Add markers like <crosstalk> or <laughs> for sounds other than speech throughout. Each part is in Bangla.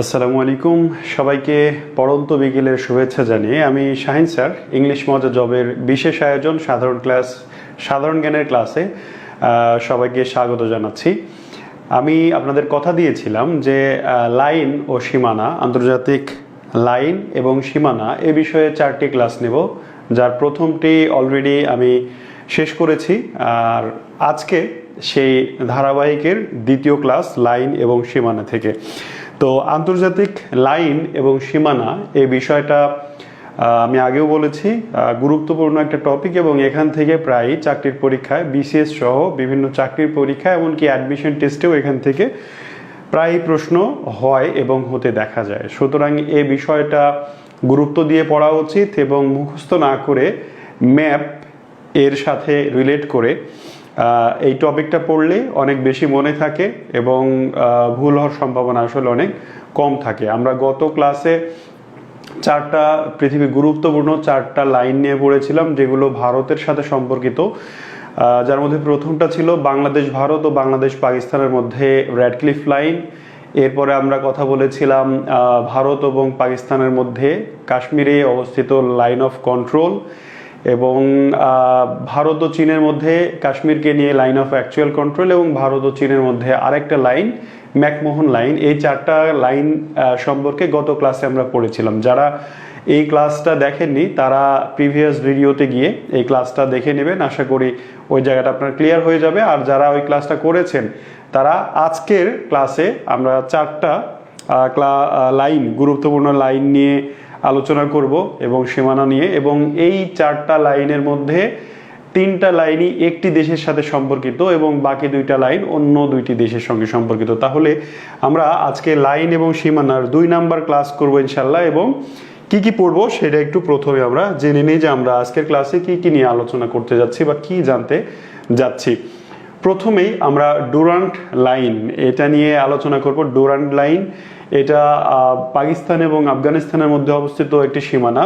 আসসালামু আলাইকুম। সবাইকে পড়ন্ত বিকেলের শুভেচ্ছা জানিয়ে আমি শাহিন স্যার, ইংলিশ মজা জবের বিশেষ আয়োজন সাধারণ ক্লাস, সাধারণ জ্ঞানের ক্লাসে সবাইকে স্বাগত জানাচ্ছি। আমি আপনাদের কথা দিয়েছিলাম যে লাইন ও সীমানা, আন্তর্জাতিক লাইন এবং সীমানা, এ বিষয়ে চারটি ক্লাস নেব, যার প্রথমটি অলরেডি আমি শেষ করেছি। আর আজকে সেই ধারাবাহিকের দ্বিতীয় ক্লাস লাইন এবং সীমানা থেকে। তো আন্তর্জাতিক লাইন এবং সীমানা এই বিষয়টা আমি আগেও বলেছি গুরুত্বপূর্ণ একটা টপিক এবং এখান থেকে প্রায় চাকরির পরীক্ষায় বিসিএস সহ বিভিন্ন চাকরির পরীক্ষা এমনকি অ্যাডমিশন টেস্টেও এখান থেকে প্রায় প্রশ্ন হয় এবং হতে দেখা যায়। সুতরাং এ বিষয়টা গুরুত্ব দিয়ে পড়া উচিত এবং মুখস্থ না করে ম্যাপ এর সাথে রিলেট করে এই টপিকটা পড়লে অনেক বেশি মনে থাকে এবং ভুল হওয়ার সম্ভাবনা আসলে অনেক কম থাকে। আমরা গত ক্লাসে চারটা পৃথিবী গুরুত্বপূর্ণ চারটা লাইন নিয়ে পড়েছিলাম, যেগুলো ভারতের সাথে সম্পর্কিত। যার মধ্যে প্রথমটা ছিল বাংলাদেশ, ভারত ও বাংলাদেশ, পাকিস্তানের মধ্যে র্যাডক্লিফ লাইন এরপরে আমরা কথা বলেছিলাম ভারত এবং পাকিস্তানের মধ্যে কাশ্মীরে অবস্থিত লাইন অফ কন্ট্রোল এবং ভারত ও চীনের মধ্যে কাশ্মীরকে নিয়ে লাইন অফ অ্যাকচুয়াল কন্ট্রোল এবং ভারত ও চীনের মধ্যে আরেকটা লাইন ম্যাকমোহন লাইন এই চারটা লাইন সম্পর্কে গত ক্লাসে আমরা পড়েছিলাম। যারা এই ক্লাসটা দেখেননি, তারা প্রিভিয়াস ভিডিওতে গিয়ে এই ক্লাসটা দেখে নেবেন। আশা করি ওই জায়গাটা আপনার ক্লিয়ার হয়ে যাবে। আর যারা ওই ক্লাসটা করেছেন, তারা আজকের ক্লাসে আমরা চারটা লাইন গুরুত্বপূর্ণ লাইন নিয়ে আলোচনা করব এবং সীমানা নিয়ে এবং এই চারটা লাইনের মধ্যে তিনটা লাইনই একটি দেশের সাথে সম্পর্কিত এবং বাকি দুইটা লাইন অন্য দুইটি দেশের সঙ্গে সম্পর্কিত। তাহলে আমরা আজকে লাইন এবং সীমানার দুই নাম্বার ক্লাস করব ইনশাল্লাহ এবং কি কি পড়ব সেটা একটু প্রথমে আমরা জেনে নিই যে আমরা আজকের ক্লাসে কি কি নিয়ে আলোচনা করতে যাচ্ছি বা কি জানতে যাচ্ছি। প্রথমেই আমরা ডুরান্ট লাইন এটা নিয়ে আলোচনা করব। ডুরান্ট লাইন এটা পাকিস্তান এবং আফগানিস্তানের মধ্যে অবস্থিত একটি সীমানা।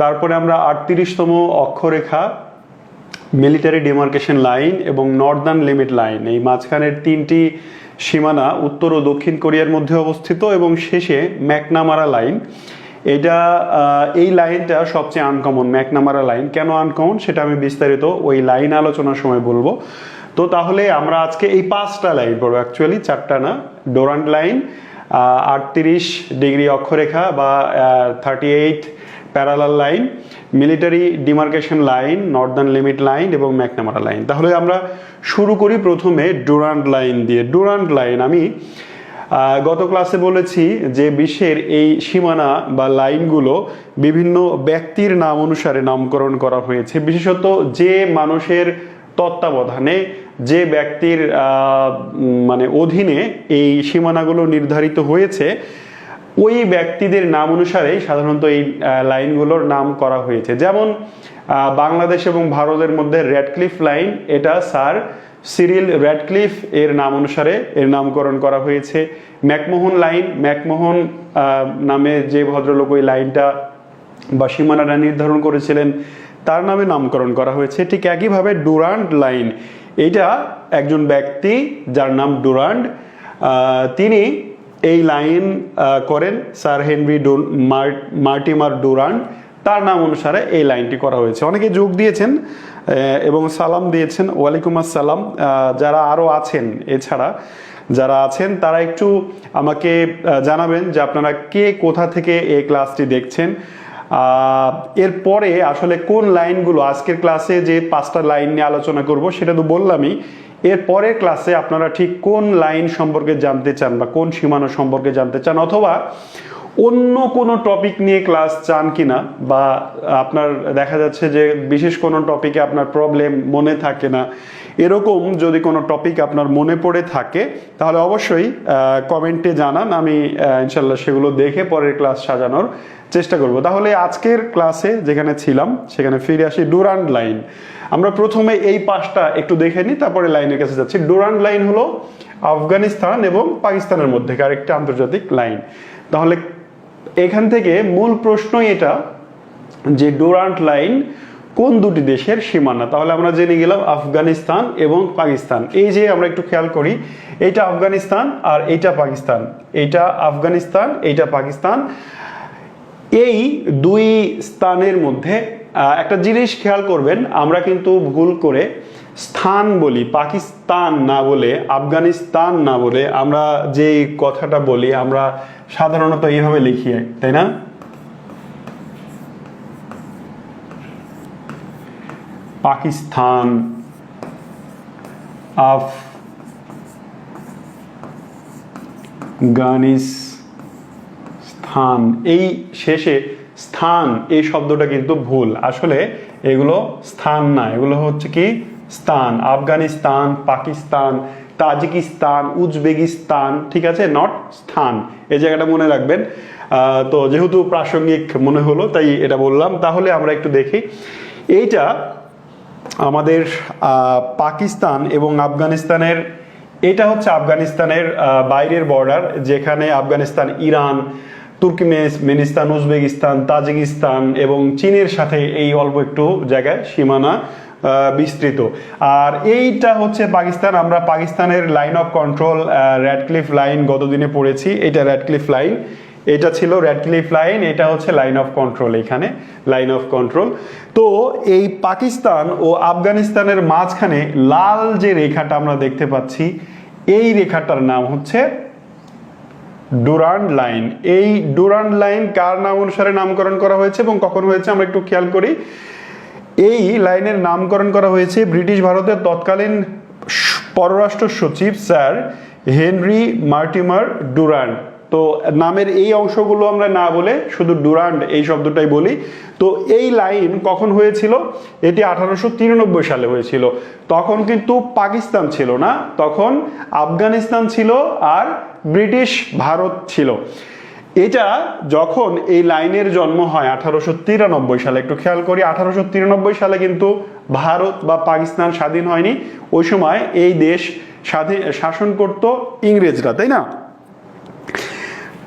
তারপরে আমরা আটত্রিশতম অক্ষরেখা মিলিটারি ডিমার্কেশন লাইন এবং নর্দার্ন লিমিট লাইন এই মাঝখানের তিনটি সীমানা উত্তর ও দক্ষিণ কোরিয়ার মধ্যে অবস্থিত এবং শেষে ম্যাকনামারা লাইন এটা এই লাইনটা সবচেয়ে আনকমন ম্যাকনামারা লাইন কেন আনকমন সেটা আমি বিস্তারিত ওই লাইন আলোচনার সময় বলব। তো তাহলে আমরা আজকে এই পাঁচটা লাইন পড়ব। অ্যাকচুয়ালি চারটা না ডোরান্ট লাইন আটত্রিশ ডিগ্রি অক্ষরেখা বা thirty eight parallel line military demarcation line northern limit line এবং ম্যাকনামারা লাইন তাহলে আমরা শুরু করি প্রথমে ডুরান্ট লাইন দিয়ে। ডুরান্ট লাইন আমি গত ক্লাসে বলেছি যে বিশ্বের এই সীমানা বা লাইনগুলো বিভিন্ন ব্যক্তির নাম অনুসারে নামকরণ করা হয়েছে। বিশেষত যে মানুষের তত্ত্বাবধানে যে ব্যক্তির মানে অধীনে এই সীমানাগুলো নির্ধারিত হয়েছে, ওই ব্যক্তিদের নাম অনুসারেই সাধারণত এই লাইনগুলোর নাম করা হয়েছে। যেমন বাংলাদেশ এবং ভারতের মধ্যে র্যাডক্লিফ লাইন, এটা স্যার সিরিল র্যাডক্লিফ এর নাম অনুসারে এর নামকরণ করা হয়েছে। ম্যাকমোহন লাইন, ম্যাকমোহন নামে যে ভদ্রলোক ওই লাইনটা বা সীমানাটা নির্ধারণ করেছিলেন, তার নামে নামকরণ করা হয়েছে। ঠিক একইভাবে ডুরান্ড লাইন এটা একজন ব্যক্তি যার নাম ডুরান্ড তিনি এই লাইন করেন স্যার হেনরি মার্টিমার ডুরান্ড। তার নাম অনুসারে এই লাইনটি করা হয়েছে। অনেকে যোগ দিয়েছেন এবং সালাম দিয়েছেন। ওয়ালাইকুম আসসালাম। যারা আরও আছেন, এছাড়া যারা আছেন, তারা একটু আমাকে জানাবেন যে আপনারা কে কোথা থেকে এই ক্লাসটি দেখছেন। এরপরে আসলে কোন লাইনগুলো আজকের ক্লাসে যে পাঁচটা লাইন নিয়ে আলোচনা করব সেটা তো বললামই। এর পরের ক্লাসে আপনারা ঠিক কোন লাইন সম্পর্কে জানতে চান বা কোন সীমানা সম্পর্কে জানতে চান অথবা অন্য কোনো টপিক নিয়ে ক্লাস চান কিনা বা আপনার দেখা যাচ্ছে যে বিশেষ কোনো টপিকে আপনার প্রবলেম মনে থাকে না, এরকম যদি কোনো টপিক আপনার মনে পড়ে থাকে, তাহলে অবশ্যই কমেন্টে জানান, আমি ইনশাল্লাহ সেগুলো দেখে পরের ক্লাস সাজানোর চেষ্টা করব। তাহলে আজকের ক্লাসে যেখানে ছিলাম, সেখানে ফিরে আসি ডুরান্ড লাইন। আমরা প্রথমে এই পাশটা একটু দেখে নিই, তারপরে লাইনের কাছে যাচ্ছি। ডুরান্ড লাইন হলো আফগানিস্তান এবং পাকিস্তানের মধ্যেকার একটি আন্তর্জাতিক লাইন। তাহলে এখান থেকে মূল প্রশ্নই এটা যে ডুরান্ট লাইন কোন দুটি দেশের সীমানা? তাহলে আমরা জেনে গেলাম আফগানিস্তান এবং পাকিস্তান। এই যে আমরা একটু খেয়াল করি, এইটা আফগানিস্তান আর এইটা পাকিস্তান। এইটা আফগানিস্তান, এইটা পাকিস্তান। এই দুই স্থানের মধ্যে একটা জিনিস খেয়াল করবেন, আমরা কিন্তু ভুল করে স্থান বলি, পাকিস্তান না বলে, আফগানিস্তান না বলে আমরা যে কথাটা বলি, আমরা সাধারণত এইভাবে লিখি, তাই না? পাকিস্তান, আফগানিস্তান এই শেষে স্থান, এই শব্দটা কিন্তু ভুল। আসলে এগুলো স্থান না, এগুলো হচ্ছে কি? স্থান। আফগানিস্তান, পাকিস্তান, তাজিকিস্তান, উজবেকিস্তান, ঠিক আছে? নট স্থান। এই জায়গাটা মনে রাখবেন। তো যেহেতু প্রাসঙ্গিক মনে হলো, তাই এটা বললাম। তাহলে আমরা একটু দেখি। এইটা আমাদের পাকিস্তান এবং আফগানিস্তানের, এটা হচ্ছে আফগানিস্তানের বাইরের বর্ডার যেখানে Afghanistan, Iran Turkmenistan Uzbekistan, Tajikistan এবং চীনের সাথে এই অল্প একটু জায়গায় সীমানা বিস্তৃত। আর এইটা হচ্ছে পাকিস্তান। আমরা পাকিস্তানের line of control Radcliffe line গতদিনে পড়েছি। এটা র্যাডক্লিফ লাইন এটা ছিল র্যাডক্লিফ লাইন এটা হচ্ছে লাইন অফ কন্ট্রোল এখানে লাইন অফ কন্ট্রোল তো এই পাকিস্তান ও আফগানিস্তানের মাঝখানে লাল যে রেখাটা আমরা দেখতে পাচ্ছি, এই রেখাটার নাম হচ্ছে ডুরান্ড লাইন। এই ডুরান্ড লাইন কার নাম অনুসারে নামকরণ করা হয়েছে এবং কখন হয়েছে আমরা একটু খেয়াল করি। এই লাইনের নামকরণ করা হয়েছে ব্রিটিশ ভারতের তৎকালীন পররাষ্ট্র সচিব স্যার হেনরি মার্টিমার ডুরান্ড। তো নামের এই অংশগুলো আমরা না বলে শুধু ডুরান্ড এই শব্দটাই বলি। তো এই লাইন কখন হয়েছিল? এটি আঠারোশো তিরানব্বই সালে হয়েছিল। তখন কিন্তু পাকিস্তান ছিল না, তখন আফগানিস্তান ছিল আর ব্রিটিশ ভারত ছিল। এটা যখন এই লাইনের জন্ম হয় আঠারোশো তিরানব্বই সালে, একটু খেয়াল করি, আঠারোশো তিরানব্বই সালে কিন্তু ভারত বা পাকিস্তান স্বাধীন হয়নি। ওই সময় এই দেশ স্বাধীন শাসন করত ইংরেজরা, তাই না?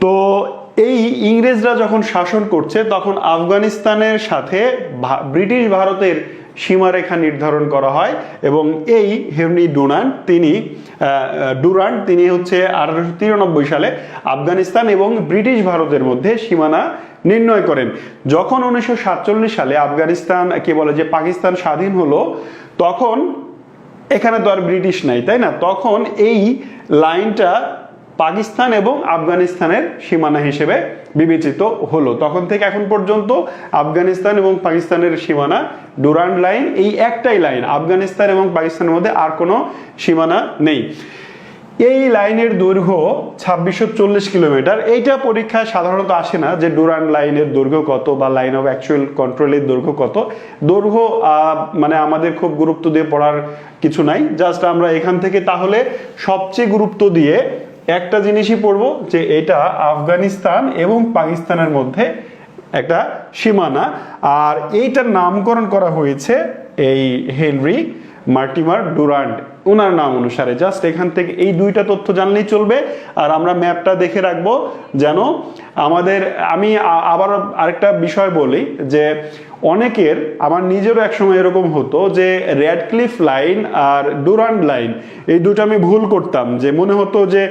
তো এই ইংরেজরা যখন শাসন করছে তখন আফগানিস্তানের সাথে ব্রিটিশ ভারতের সীমারেখা নির্ধারণ করা হয় এবং এই হেমনি ডুনান তিনি আহ, ডুরান্ট তিনি হচ্ছে আঠারোশো তিরানব্বই সালে আফগানিস্তান এবং ব্রিটিশ ভারতের মধ্যে সীমানা নির্ণয় করেন। যখন উনিশশো সাতচল্লিশ সালে আফগানিস্তান কে বলে যে পাকিস্তান স্বাধীন হলো তখন এখানে তো আর ব্রিটিশ নাই তাই না? তখন এই লাইনটা পাকিস্তান এবং আফগানিস্তানের সীমানা হিসেবে বিবেচিত হলো। তখন থেকে এখন পর্যন্ত আফগানিস্তান এবং পাকিস্তানের সীমানা ডুরান্ড লাইন, এই একটাই লাইন। আফগানিস্তান এবং পাকিস্তানের মধ্যে আর কোনো সীমানা নেই। এই লাইনের দৈর্ঘ্য ছাব্বিশশো চল্লিশ কিলোমিটার। এইটা পরীক্ষায় সাধারণত আসে না যে ডুরান্ড লাইনের দৈর্ঘ্য কত বা লাইন অফ অ্যাকচুয়াল কন্ট্রোলের দৈর্ঘ্য কত। দৈর্ঘ্য মানে আমাদের খুব গুরুত্ব দিয়ে পড়ার কিছু নাই। জাস্ট আমরা এখান থেকে তাহলে সবচেয়ে গুরুত্ব দিয়ে একটা জিনিসই পড়ব যে এটা আফগানিস্তান এবং পাকিস্তানের মধ্যে একটা সীমানা। আর এইটার নামকরণ করা হয়েছে এই হেনরি মার্টিমার ডুরান্ড। ওনার নাম অনুসারে জাস্ট এখান থেকে এই দুইটা তথ্য জানলেই চলবে। আর আমরা ম্যাপটা দেখে রাখব যেন আমাদের, আমি আবার আরেকটা বিষয় বলি যে অনেকের আমার নিজেরও একসময় এরকম হতো যে র্যাডক্লিফ লাইন আর ডুরান্ড লাইন এই দুটো আমি ভুল করতাম, যে মনে হতো যে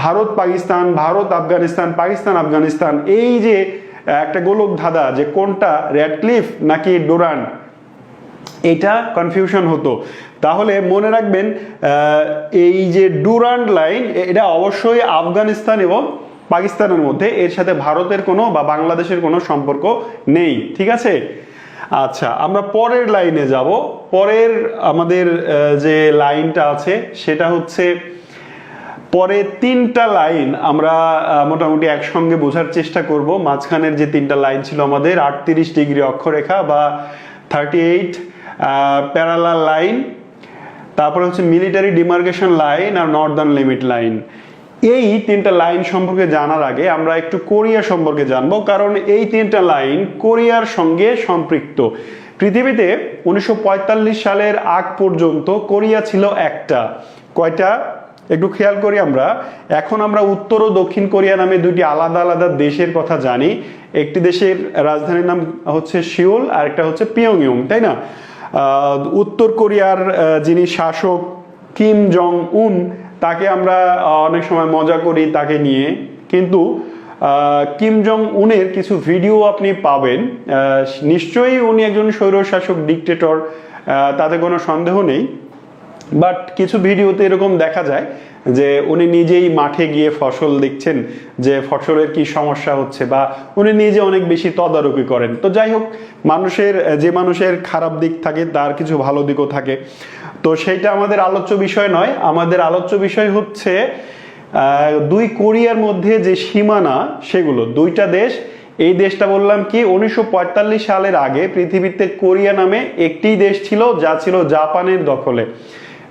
ভারত, পাকিস্তান, ভারত, আফগানিস্তান, পাকিস্তান, আফগানিস্তান, এই যে একটা গোলক ধাঁধা, যে কোনটা র্যাডক্লিফ নাকি ডুরান্ড এটা কনফিউশন হতো। তাহলে মনে রাখবেন এই যে ডুরান্ড লাইন এটা অবশ্যই আফগানিস্তান এবং পাকিস্তানের মধ্যে, এর সাথে ভারতের কোনো বা বাংলাদেশের কোনো সম্পর্ক নেই, ঠিক আছে? আচ্ছা আমরা পরের লাইনে যাব। পরের আমাদের যে লাইনটা আছে, সেটা হচ্ছে পরে তিনটা লাইন আমরা মোটামুটি একসঙ্গে বোঝার চেষ্টা করব। মাঝখানের যে তিনটা লাইন ছিল আমাদের, আটত্রিশ ডিগ্রি অক্ষরেখা বা থার্টি এইট প্যারালাল লাইন তারপরে হচ্ছে মিলিটারি ডিমার্কেশন লাইন আর নর্দার্ন লিমিট লাইন এই তিনটা লাইন সম্পর্কে জানার আগে আমরা একটু কোরিয়া সম্পর্কে জানব, কারণ এই তিনটা লাইন কোরিয়ার সঙ্গে সম্পৃক্ত। পৃথিবীতে উনিশশো পঁয়তাল্লিশ সালের আগ পর্যন্ত কোরিয়া ছিল একটা। কয়টা? একটু খেয়াল করি আমরা। এখন আমরা উত্তর ও দক্ষিণ কোরিয়া নামে দুটি আলাদা আলাদা দেশের কথা জানি। একটি দেশের রাজধানীর নাম হচ্ছে সিওল আর একটা হচ্ছে পিয়ংইয়ং, তাই না? উত্তর কোরিয়ার যিনি শাসক কিম জং উন তাকে আমরা অনেক সময় মজা করি তাকে নিয়ে। কিন্তু কিম জং উনের কিছু ভিডিও আপনি পাবেন। নিশ্চয়ই উনি একজন স্বৈরশাসক ডিকটেটর তাতে কোনো সন্দেহ নেই। বাট কিছু ভিডিওতে এরকম দেখা যায় যে উনি নিজেই মাঠে গিয়ে ফসল দেখছেন যে ফসলের কি সমস্যা হচ্ছে বা উনি নিজে অনেক বেশি তদারকি করেন। তো যাই হোক, মানুষের, যে মানুষের খারাপ দিক থাকে, তার কিছু ভালো দিকও থাকে। তো সেইটা আমাদের আলোচ্য বিষয় নয়। আমাদের আলোচ্য বিষয় হচ্ছে দুই কোরিয়ার মধ্যে যে সীমানা, সেগুলো। দুইটা দেশ, এই দেশটা বললাম কি, উনিশশো পঁয়তাল্লিশ সালের আগে পৃথিবীতে কোরিয়া নামে একটি দেশ ছিল, যা ছিল জাপানের দখলে।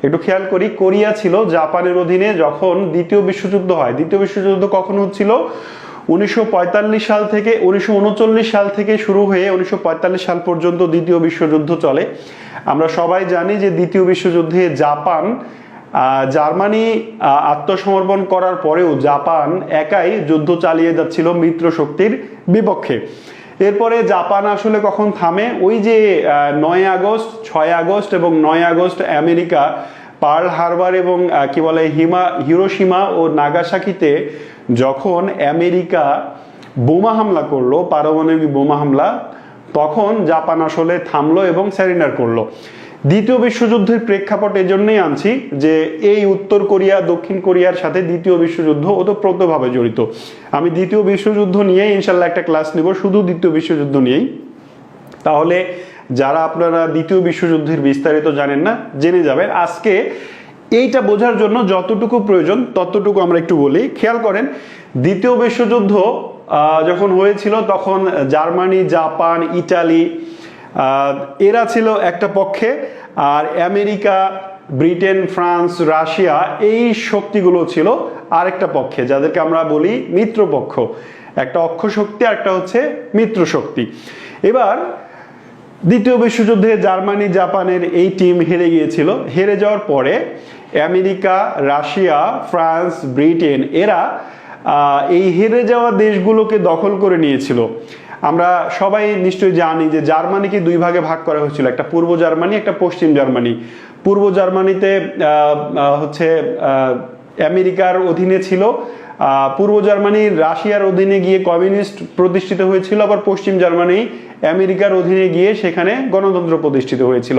একটু খেয়াল করি, কোরিয়া ছিল জাপানের অধীনে যখন দ্বিতীয় বিশ্বযুদ্ধ হয়। দ্বিতীয় বিশ্বযুদ্ধ কখন হচ্ছিল? উনিশশো পঁয়তাল্লিশ সাল থেকে, উনিশশো উনচল্লিশ সাল থেকে শুরু হয়ে উনিশশো পঁয়তাল্লিশ সাল পর্যন্ত দ্বিতীয় বিশ্বযুদ্ধ চলে। আমরা সবাই জানি যে দ্বিতীয় বিশ্বযুদ্ধে জাপান জার্মানি আত্মসমর্পণ করার পরেও জাপান একাই যুদ্ধ চালিয়ে যাচ্ছিল মিত্র শক্তির বিপক্ষে। এরপরে জাপান আসলে কখন থামে? ওই যে নয় আগস্ট, ছয় আগস্ট এবং নয় আগস্ট আমেরিকা, পার্ল হারবার এবং কি বলে, হিমা হিরোসীমা ও নাগাসাকিতে যখন আমেরিকা বোমা হামলা করল, পারমাণবিক বোমা হামলা, তখন জাপান আসলে থামলো এবং স্যারেন্ডার করল। দ্বিতীয় বিশ্বযুদ্ধের প্রেক্ষাপট এজন্যই আনছি যে এই উত্তর কোরিয়া, দক্ষিণ কোরিয়ার সাথে দ্বিতীয় বিশ্বযুদ্ধ ওতপ্রোতভাবে জড়িত। আমি দ্বিতীয় বিশ্বযুদ্ধ নিয়ে ইনশাল্লাহ একটা ক্লাস নেব, শুধু দ্বিতীয় বিশ্বযুদ্ধ নিয়েই। তাহলে যারা আপনারা দ্বিতীয় বিশ্বযুদ্ধের বিস্তারিত জানেন না, জেনে যাবেন। আজকে এইটা বোঝার জন্য যতটুকু প্রয়োজন, ততটুকু আমরা একটু বলি। খেয়াল করেন, দ্বিতীয় বিশ্বযুদ্ধ যখন হয়েছিল, তখন জার্মানি, জাপান, ইটালি এরা ছিল একটা পক্ষে, আর আমেরিকা, ব্রিটেন, ফ্রান্স, রাশিয়া এই শক্তিগুলো ছিল আরেকটা পক্ষে, যাদেরকে আমরা বলি মিত্রপক্ষ। একটা অক্ষ শক্তি, আর একটা হচ্ছে মিত্র শক্তি। এবার, দ্বিতীয় বিশ্বযুদ্ধে জার্মানি, জাপানের এই টিম হেরে গিয়েছিল। হেরে যাওয়ার পরে আমেরিকা, রাশিয়া, ফ্রান্স, ব্রিটেন, এরা এই হেরে যাওয়া দেশগুলোকে দখল করে নিয়েছিল। আমরা সবাই নিশ্চয়ই জানি যে জার্মানিকে দুই ভাগে ভাগ করা হয়েছিল। একটা পূর্ব জার্মানি, একটা পশ্চিম জার্মানি। পূর্ব জার্মানিতে হচ্ছে আমেরিকার অধীনে ছিল পূর্ব জার্মানি রাশিয়ার অধীনে গিয়ে কমিউনিস্ট প্রতিষ্ঠিত হয়েছিল, আবার পশ্চিম জার্মানি আমেরিকার অধীনে গিয়ে সেখানে গণতন্ত্র প্রতিষ্ঠিত হয়েছিল।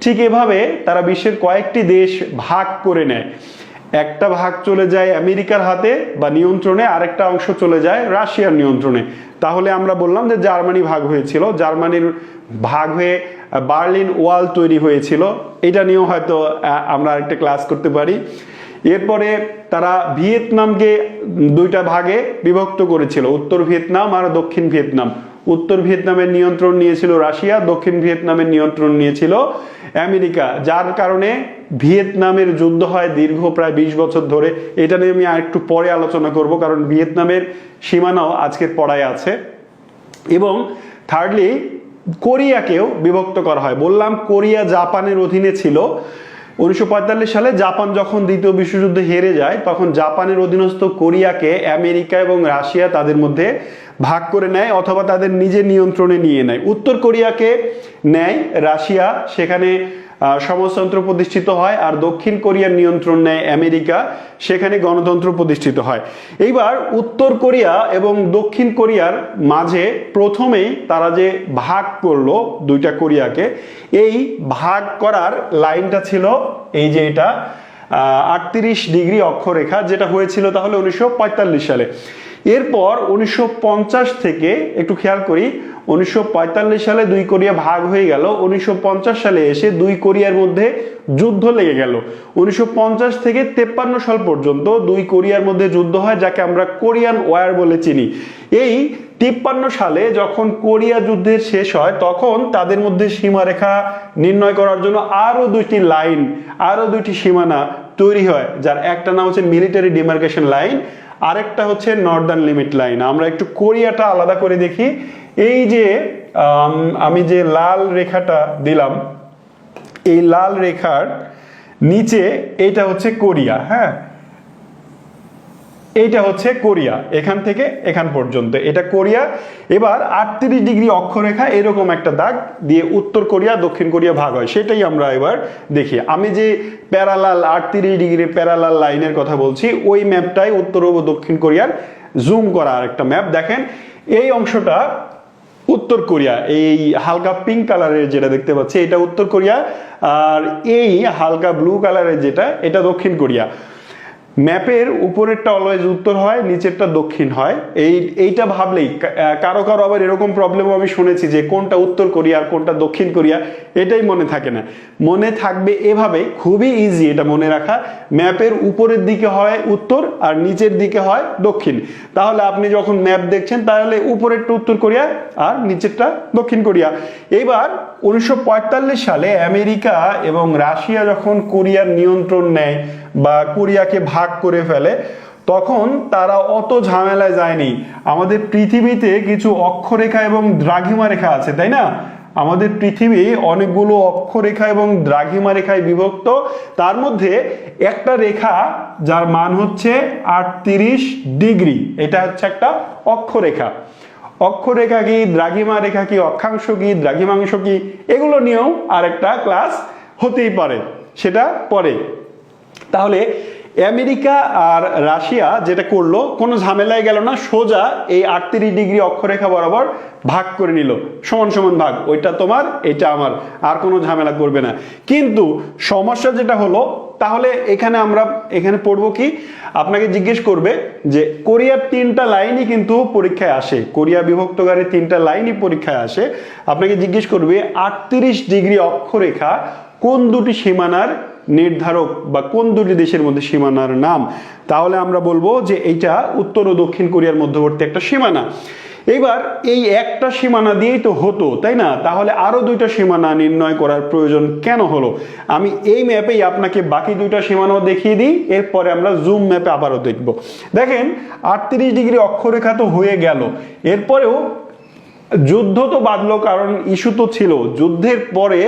ঠিক এভাবে তারা বিশ্বের কয়েকটি দেশ ভাগ করে নেয়। একটা ভাগ চলে যায় আমেরিকার হাতে বা নিয়ন্ত্রণে, আরেকটা অংশ চলে যায় রাশিয়ার নিয়ন্ত্রণে। তাহলে আমরা বললাম যে জার্মানি ভাগ হয়েছিল, জার্মানির ভাগ হয়ে বার্লিন ওয়াল তৈরি হয়েছিল। এটা নিয়েও হয়তো আমরা আরেকটা ক্লাস করতে পারি। এরপরে তারা ভিয়েতনামকে দুইটা ভাগে বিভক্ত করেছিল, উত্তর ভিয়েতনাম আর দক্ষিণ ভিয়েতনাম। উত্তর ভিয়েতনামের নিয়ন্ত্রণ নিয়েছিল রাশিয়া, দক্ষিণ ভিয়েতনামের নিয়ন্ত্রণ নিয়েছিল আমেরিকা, যার কারণে ভিয়েতনামের যুদ্ধ হয় দীর্ঘ প্রায় বিশ বছর ধরে। এটা নিয়ে আমি আরেকটু পরে আলোচনা করব, কারণ ভিয়েতনামের সীমানাও আজকের পড়ায় আছে। এবং থার্ডলি কোরিয়াকেও বিভক্ত করা হয়। বললাম কোরিয়া জাপানের অধীনে ছিল। উনিশশো সালে জাপান যখন দ্বিতীয় বিশ্বযুদ্ধে হেরে যায়, তখন জাপানের অধীনস্থ কোরিয়াকে আমেরিকা এবং রাশিয়া তাদের মধ্যে ভাগ করে নেয় অথবা তাদের নিজের নিয়ন্ত্রণে নিয়ে নেয়। উত্তর কোরিয়াকে নেয়, রাশিয়া সেখানে সমাজতন্ত্র প্রতিষ্ঠিত হয় আর দক্ষিণ কোরিয়ার নিয়ন্ত্রণ নেয় আমেরিকা, সেখানে গণতন্ত্র প্রতিষ্ঠিত হয়। এইবার উত্তর কোরিয়া এবং দক্ষিণ কোরিয়ার মাঝে প্রথমেই তারা যে ভাগ করল দুইটা কোরিয়াকে, এই ভাগ করার লাইনটা ছিল এই যে এটা আটত্রিশ ডিগ্রি অক্ষরেখা, যেটা হয়েছিল তাহলে উনিশশো পঁয়তাল্লিশ সালে। এরপর উনিশশো পঞ্চাশ থেকে, একটু খেয়াল করি, উনিশশো পঁয়তাল্লিশ সালে দুই কোরিয়া ভাগ হয়ে গেল, উনিশশো পঞ্চাশ সালে এসে দুই কোরিয়ার মধ্যে যুদ্ধ লেগে গেল। উনিশশো পঞ্চাশ থেকে তেপ্পান্ন সাল পর্যন্ত দুই কোরিয়ার মধ্যে যুদ্ধ হয়, যাকে আমরা কোরিয়ান ওয়ার বলে চিনি। এই তিপ্পান্ন সালে যখন কোরিয়া যুদ্ধের শেষ হয়, তখন তাদের মধ্যে সীমারেখা নির্ণয় করার জন্য আরও দুইটি লাইন, আরও দুইটি সীমানা তৈরি হয়, যার একটা নাম হচ্ছে মিলিটারি ডিমার্কেশন লাইন আরেকটা হচ্ছে নর্দার্ন লিমিট লাইন। আমরা একটু কোরিয়াটা আলাদা করে দেখি। এই যে, আমি যে লাল রেখাটা দিলাম, এই লাল রেখার নিচে এটা হচ্ছে কোরিয়া হ্যাঁ? এইটা হচ্ছে কোরিয়া, এখান থেকে এখান পর্যন্ত। এটা কোরিয়া, এবার আটত্রিশ ডিগ্রি অক্ষরেখা এরকম একটা দাগ দিয়ে উত্তর কোরিয়া, দক্ষিণ কোরিয়া ভাগ হয়। সেটাই আমরা এবার দেখি। আমি যে প্যারালাল আটত্রিশ ডিগ্রি প্যারালাল লাইনের কথা বলছি, ওই ম্যাপটাই উত্তর ও দক্ষিণ কোরিয়ার জুম করা একটা ম্যাপ। দেখেন, এই অংশটা উত্তর কোরিয়া, এই হালকা পিঙ্ক কালারের যেটা দেখতে পাচ্ছি, এটা উত্তর কোরিয়া, আর এই হালকা ব্লু কালারের যেটা, এটা দক্ষিণ কোরিয়া। ম্যাপের উপরেরটা অলওয়েজ উত্তর হয়, নিচেরটা দক্ষিণ হয়। এই, এইটা ভাবলেই কারও কারও আবার এরকম প্রবলেমও আমি শুনেছি যে কোনটা উত্তর কোরিয়া আর কোনটা দক্ষিণ কোরিয়া, এটাই মনে থাকে না। মনে থাকবে এভাবে, খুবই ইজি এটা মনে রাখা। ম্যাপের উপরের দিকে হয় উত্তর আর নিচের দিকে হয় দক্ষিণ। তাহলে আপনি যখন ম্যাপ দেখছেন, তাহলে উপরেরটা উত্তর কোরিয়া আর নিচেরটা দক্ষিণ কোরিয়া। এইবার উনিশশো পঁয়তাল্লিশ সালে আমেরিকা এবং রাশিয়া যখন কোরিয়ার নিয়ন্ত্রণ নেয় বা কোরিয়াকে ভাগ করে ফেলে, তখন তারা অত ঝামেলায় যায়নি। আমাদের পৃথিবীতে কিছু অক্ষরেখা এবং দ্রাঘিমা রেখা আছে, তাই না? আমাদের পৃথিবী অনেকগুলো অক্ষরেখা এবং দ্রাঘিমা রেখায় বিভক্ত। তার মধ্যে একটা রেখা যার মান হচ্ছে আটত্রিশ ডিগ্রি। এটা হচ্ছে একটা অক্ষরেখা। অক্ষরেখা কি, দ্রাঘিমা রেখা কি, অক্ষাংশ কি, দ্রাঘিমাংশ কি, এগুলো নিয়েও আরেকটা ক্লাস হতেই পারে, সেটা পরে। তাহলে আমেরিকা আর রাশিয়া যেটা করল, কোনো ঝামেলায় গেল না, সোজা এই আটত্রিশ ডিগ্রি অক্ষরেখা বরাবর ভাগ করে নিল, সমান সমান ভাগ, ওইটা তোমার, এটা আমার, আর কোনো ঝামেলা করবে না। কিন্তু সমস্যা যেটা হলো তাহলে এখানে আমরা, এখানে পড়ব কি? আপনাকে জিজ্ঞেস করবে যে কোরিয়ার তিনটা লাইনই কিন্তু পরীক্ষায় আসে, কোরিয়া বিভক্তকারী তিনটা লাইনই পরীক্ষায় আসে। আপনাকে জিজ্ঞেস করবে আটত্রিশ ডিগ্রি অক্ষরেখা কোন দুটি সীমানার নির্ধারক বা কোন দুটি দেশের মধ্যে সীমানার নাম? তাহলে আমরা বলব যে এইটা উত্তর ও দক্ষিণ কোরিয়ার মধ্যবর্তী একটা সীমানা। এবার এই একটা সীমানা দিয়েই তো হতো, তাই না? তাহলে আরও দুইটা সীমানা নির্ণয় করার প্রয়োজন কেন হলো? আমি এই ম্যাপেই আপনাকে বাকি দুইটা সীমানাও দেখিয়ে দিই, এরপরে আমরা জুম ম্যাপে আবারও দেখব। দেখেন, আটত্রিশ ডিগ্রি অক্ষরেখা তো হয়ে গেল। এরপরেও যুদ্ধ তো বাঁধলো, কারণ ইস্যু তো ছিল। যুদ্ধের পরে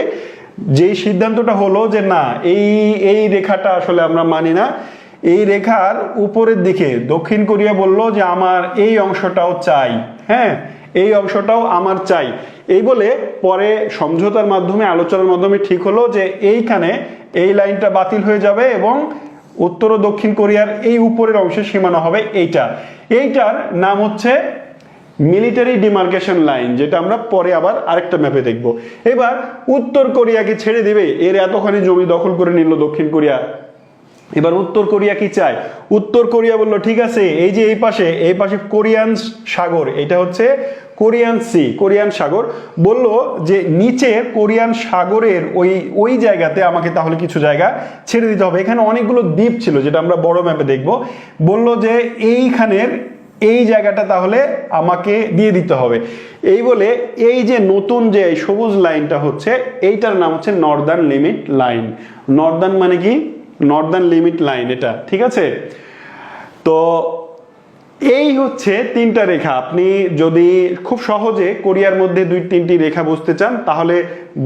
যেই সিদ্ধান্তটা হলো যে না, এই এই রেখাটা আসলে আমরা মানি না, এই রেখার উপরের দিকে দক্ষিণ কোরিয়া বলল যে আমার এই অংশটাও চাই। হ্যাঁ এই অংশটাও আমার চাই। এই বলে পরে সমঝোতার মাধ্যমে, আলোচনার মাধ্যমে ঠিক হলো যে এইখানে এই লাইনটা বাতিল হয়ে যাবে এবং উত্তর ও দক্ষিণ কোরিয়ার এই উপরের অংশের সীমানা হবে এইটা। এইটার নাম হচ্ছে মিলিটারি ডিমার্কেশন লাইন, যেটা আমরা পরে আবার আরেকটা ম্যাপে দেখব। এবার উত্তর কোরিয়াকে ছেড়ে দিবে। এর এতখানি জমি দখল করে নিল দক্ষিণ কোরিয়া। এবার উত্তর কোরিয়া কি চায়? উত্তর কোরিয়া বলল, ঠিক আছে, এই যে এই পাশে এই পাশে কোরিয়ান সাগর, এটা হচ্ছে কোরিয়ান সি, কোরিয়ান সাগর। বলল যে, নিচে কোরিয়ান সাগরের ওই ওই জায়গাতে আমাকে তাহলে কিছু জায়গা ছেড়ে দিতে হবে। এখানে অনেকগুলো দ্বীপ ছিল, যেটা আমরা বড় ম্যাপে দেখব। বলল যে, এইখানের, এই জায়গাটা তাহলে আমাকে দিয়ে দিতে হবে। এই বলে, এই যে নতুন যে সবুজ লাইনটা হচ্ছে, এইটার নাম হচ্ছে নর্দার্ন লিমিট লাইন। নর্দার্ন মানে কি? নর্দার্ন লিমিট লাইন এটা, ঠিক আছে? তো এই হচ্ছে তিনটা রেখা। আপনি যদি খুব সহজে কোরিয়ার মধ্যে দুই তিনটি রেখা বুঝতে চান, তাহলে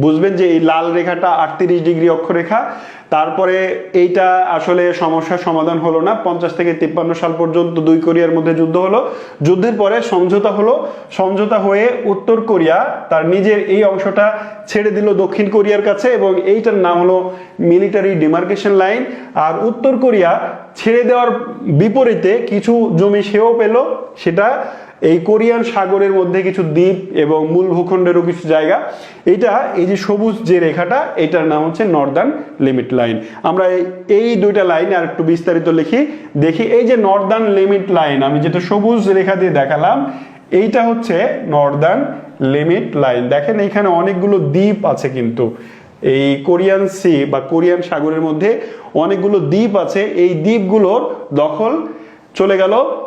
বুঝবেন যে এই লাল রেখাটা আটত্রিশ ডিগ্রি অক্ষরেখা। তারপরে এইটা আসলে সমস্যার সমাধান হলো না। পঞ্চাশ থেকে তিপ্পান্ন সাল পর্যন্ত দুই কোরিয়ার মধ্যে যুদ্ধ হলো। যুদ্ধের পরে সমঝোতা হলো। সমঝোতা হয়ে উত্তর কোরিয়া তার নিজের এই অংশটা ছেড়ে দিল দক্ষিণ কোরিয়ার কাছে এবং এইটার নাম হলো মিলিটারি ডিমার্কেশন লাইন। আর উত্তর কোরিয়া ছেড়ে দেওয়ার বিপরীতে কিছু জমি সেও পেল। সেটা এই কোরিয়ান সাগরের মধ্যে কিছু দ্বীপ এবং মূল ভূখণ্ডেরও কিছু জায়গা। এটা এই যে সবুজ যে রেখাটা, এটার নাম হচ্ছে নর্দার্ন লিমিট লাইন। আমরা এই- দুইটা লাইন আর একটু বিস্তারিত লিখি। দেখি, এই যে নর্দার্ন লিমিট লাইন, আমি যেটা সবুজ রেখা দিয়ে দেখালাম, এইটা হচ্ছে নর্দার্ন লিমিট লাইন। দেখেন এখানে অনেকগুলো দ্বীপ আছে কিন্তু। এই কোরিয়ান সি বা কোরিয়ান সাগরের মধ্যে অনেকগুলো দ্বীপ আছে। এই দ্বীপগুলোর দখল চলে গেল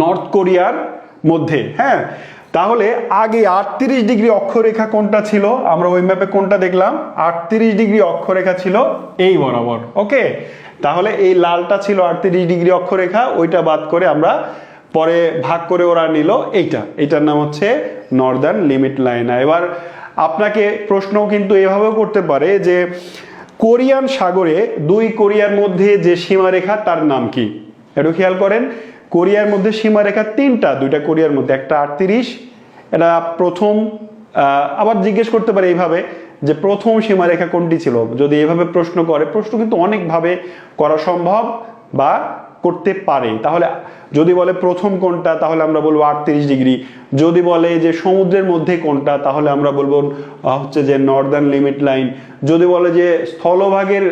নর্থ কোরিয়ার মধ্যে হ্যাঁ? তাহলে আগে আটত্রিশ ডিগ্রি অক্ষরেখা কোনটা ছিল? আমরা ওই ম্যাপে কোনটা দেখলাম? আটত্রিশ ডিগ্রি অক্ষরেখা ছিল এই বরাবর, ওকে? তাহলে এই লালটা ছিল আটত্রিশ ডিগ্রি অক্ষরেখা, ওইটা বাদ করে আমরা পরে ভাগ করে ওরা নিল এইটা। এটার নাম হচ্ছে নর্দার্ন লিমিট লাইন এবার আপনাকে প্রশ্নও কিন্তু এভাবেও করতে পারে যে কোরিয়ান সাগরে দুই কোরিয়ার মধ্যে যে সীমারেখা, তার নাম কি? একটু খেয়াল করেন। কোরিয়ার মধ্যে সীমারেখা তিনটা, দুইটা কোরিয়ার মধ্যে, একটা আটত্রিশ, এটা প্রথম আবার জিজ্ঞেস করতে পারে এইভাবে যে প্রথম সীমারেখা কোনটি ছিল? যদি এভাবে প্রশ্ন করে, প্রশ্ন কিন্তু অনেকভাবে করা সম্ভব বা করতে পারে। তাহলে যদি বলে প্রথম কোনটা, তাহলে আমরা বলব আটত্রিশ ডিগ্রি। যদি বলে যে সমুদ্রের মধ্যে কোনটা, তাহলে আমরা বলব হচ্ছে যে নর্দার্ন লিমিট লাইন যদি বলে যে স্থলভাগের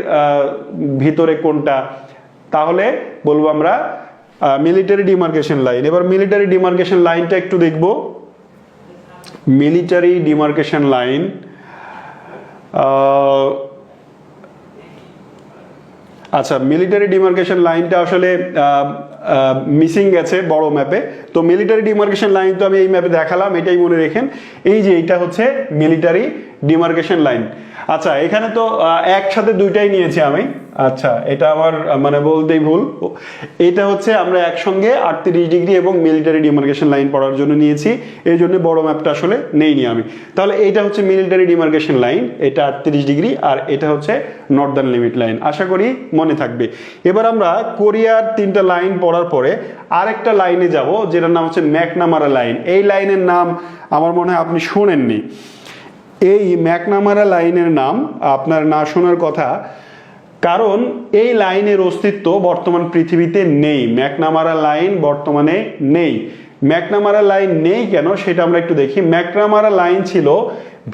ভিতরে কোনটা, তাহলে বলব আমরা মিলিটারি ডিমার্কেশন লাইন এবার মিলিটারি ডিমার্কেশন লাইনটা একটু দেখব। মিলিটারি ডিমার্কেশন লাইন আচ্ছা মিলিটারি ডিমার্কেশন লাইনটা আসলে মিসিং গেছে বড় ম্যাপে তো মিলিটারি ডিমার্কেশন লাইন তো আমি এই ম্যাপে দেখালাম, এটাই মনে রেখেন। এই যে এইটা হচ্ছে মিলিটারি ডিমার্কেশন লাইন আচ্ছা এখানে তো একসাথে দুইটাই নিয়েছি আমি। আচ্ছা এটা আমার মানে বলতেই ভুল। এটা হচ্ছে আমরা একসঙ্গে আটত্রিশ ডিগ্রি এবং মিলিটারি ডিমার্কেশন লাইন পড়ার জন্য নিয়েছি। এই জন্য বড় ম্যাপটা আসলে নেইনি আমি। তাহলে এটা হচ্ছে মিলিটারি ডিমার্কেশন লাইন এটা আটত্রিশ ডিগ্রি আর এটা হচ্ছে নর্দার্ন লিমিট লাইন আশা করি মনে থাকবে। এবার আমরা কোরিয়ার তিনটা লাইন পড়ার পরে আরেকটা লাইনে যাব, যেটার নাম হচ্ছে ম্যাকনামারা লাইন এই লাইনের নাম আমার মনে হয় আপনি শোনেননি। এই ম্যাকনামারা লাইনের নাম, আপনার না শোনার কথা কারণ এই লাইনের অস্তিত্ব বর্তমান পৃথিবীতে নেই। ম্যাকনামারা লাইন বর্তমানে নেই। ম্যাকনামারা লাইন নেই কেন? সেটা আমরা একটু দেখি। ম্যাকনামারা লাইন ছিল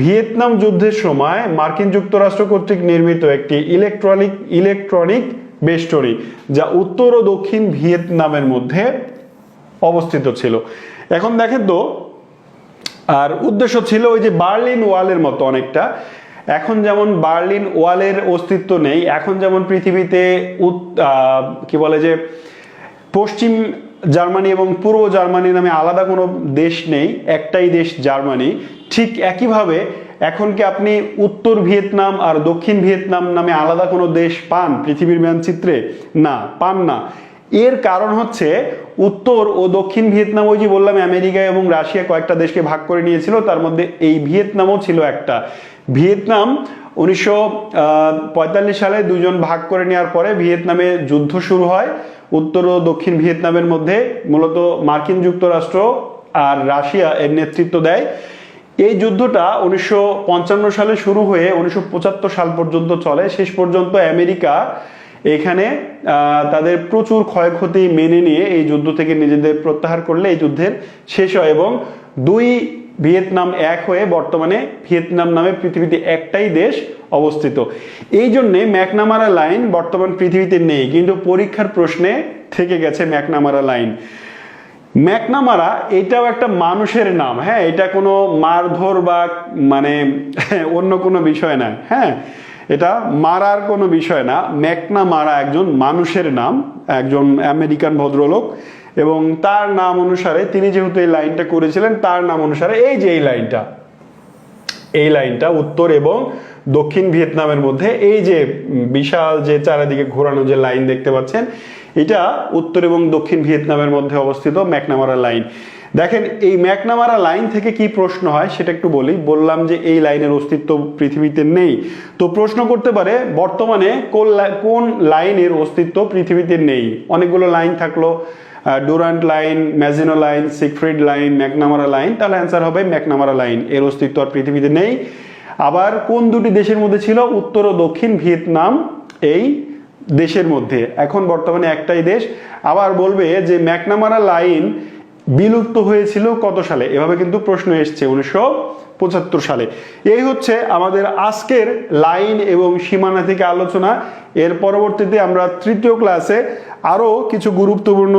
ভিয়েতনাম যুদ্ধের সময় মার্কিন যুক্তরাষ্ট্র কর্তৃক নির্মিত একটি ইলেকট্রনিক ইলেকট্রনিক বেষ্টনী, যা উত্তর ও দক্ষিণ ভিয়েতনামের মধ্যে অবস্থিত ছিল। এখন দেখেন তো, আর উদ্দেশ্য ছিল ওই যে বার্লিন ওয়ালের মতো অনেকটা। এখন যেমন বার্লিন ওয়ালের অস্তিত্ব নেই, এখন যেমন পৃথিবীতে কি বলে যে, পশ্চিম জার্মানি এবং পূর্ব জার্মানি নামে আলাদা কোনো দেশ নেই, একটাই দেশ জার্মানি, ঠিক একইভাবে এখন কি আপনি উত্তর ভিয়েতনাম আর দক্ষিণ ভিয়েতনাম নামে আলাদা কোনো দেশ পান পৃথিবীর মানচিত্রে না, পান না। এর কারণ হচ্ছে উত্তর ও দক্ষিণ ভিয়েতনাম, ওই যে বললাম, আমেরিকা এবং রাশিয়া কয়েকটা দেশকে ভাগ করে নিয়েছিল, তার মধ্যে এই ভিয়েতনামও ছিল একটা। ভিয়েতনাম উনিশশো পঁয়তাল্লিশ সালে দুজন ভাগ করে নেওয়ার পরে ভিয়েতনামে যুদ্ধ শুরু হয়। উত্তর ও দক্ষিণ ভিয়েতনামের মধ্যে মূলত মার্কিন যুক্তরাষ্ট্র আর রাশিয়া এর নেতৃত্ব দেয়। এই যুদ্ধটা উনিশশো পঞ্চান্ন সালে শুরু হয়ে উনিশশো পঁচাত্তর সাল পর্যন্ত চলে। শেষ পর্যন্ত আমেরিকা এখানে তাদের প্রচুর ক্ষয়ক্ষতি মেনে নিয়ে এই যুদ্ধ থেকে নিজেদের প্রত্যাহার করলে এই যুদ্ধের শেষ হয় এবং দুই ভিয়েতনাম এক হয়ে বর্তমানে ভিয়েতনাম নামে পৃথিবীতে একটাই দেশ অবস্থিত। এই জন্যে ম্যাকনামারা লাইন বর্তমান পৃথিবীতে নেই, কিন্তু পরীক্ষার প্রশ্নে থেকে গেছে ম্যাকনামারা লাইন। ম্যাকনামারা এটাও একটা মানুষের নাম হ্যাঁ? এটা কোনো মারধর বা মানে <laughs> অন্য কোনো বিষয় না হ্যাঁ? এটা মারার কোনো বিষয় না। ম্যাকনামারা একজন মানুষের নাম, একজন আমেরিকান ভদ্রলোক এবং তার নাম অনুসারে তিনি যেহেতু এই লাইনটা করেছিলেন, তার নাম অনুসারে এই যে এই লাইনটা এই লাইনটা উত্তর এবং দক্ষিণ ভিয়েতনামের মধ্যে এই যে বিশাল যে চারিদিকে ঘোরানো যে লাইন দেখতে পাচ্ছেন, এটা উত্তর এবং দক্ষিণ ভিয়েতনামের মধ্যে অবস্থিত ম্যাকনামারা লাইন। দেখেন, এই ম্যাকনামারা লাইন থেকে কি প্রশ্ন হয় সেটা একটু বলি। বললাম যে এই লাইনের অস্তিত্ব পৃথিবীতে নেই। তো প্রশ্ন করতে পারে, বর্তমানে কোন কোন লাইনের অস্তিত্ব পৃথিবীতে নেই? অনেকগুলো লাইন থাকল। Durand line Maginot line Siegfried line McNamara line তাহলে অ্যান্সার হবে ম্যাকনামারা লাইন এর অস্তিত্ব আর পৃথিবীতে নেই। আবার কোন দুটি দেশের মধ্যে ছিল? উত্তর ও দক্ষিণ, ভিয়েতনাম, এই দেশের মধ্যে। এখন বর্তমানে একটাই দেশ। আবার বলবে যে ম্যাকনামারা লাইন বিলুপ্ত হয়েছিল কত সালে? এভাবে কিন্তু প্রশ্ন এসছে। উনিশশো পঁচাত্তর সালে। এই হচ্ছে আমাদের আজকের লাইন এবং সীমানা থেকে আলোচনা। এর পরবর্তীতে আমরা তৃতীয় ক্লাসে আরও কিছু গুরুত্বপূর্ণ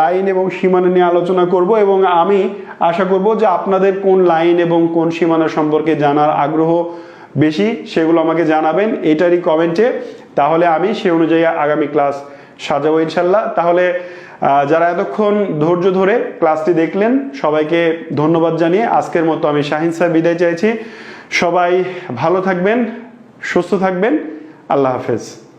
লাইন এবং সীমানা নিয়ে আলোচনা করব এবং আমি আশা করব যে আপনাদের কোন লাইন এবং কোন সীমানা সম্পর্কে জানার আগ্রহ বেশি সেগুলো আমাকে জানাবেন এটারই কমেন্টে। তাহলে আমি সে অনুযায়ী আগামী ক্লাস সাজাবো ইনশাল্লাহ। তাহলে যারা এতক্ষণ ধৈর্য ধরে ক্লাসটি দেখলেন, সবাইকে ধন্যবাদ জানিয়ে আজকের মতো আমি শাহিন স্যার বিদায় চাইছি। সবাই ভালো থাকবেন, সুস্থ থাকবেন। আল্লাহ হাফেজ।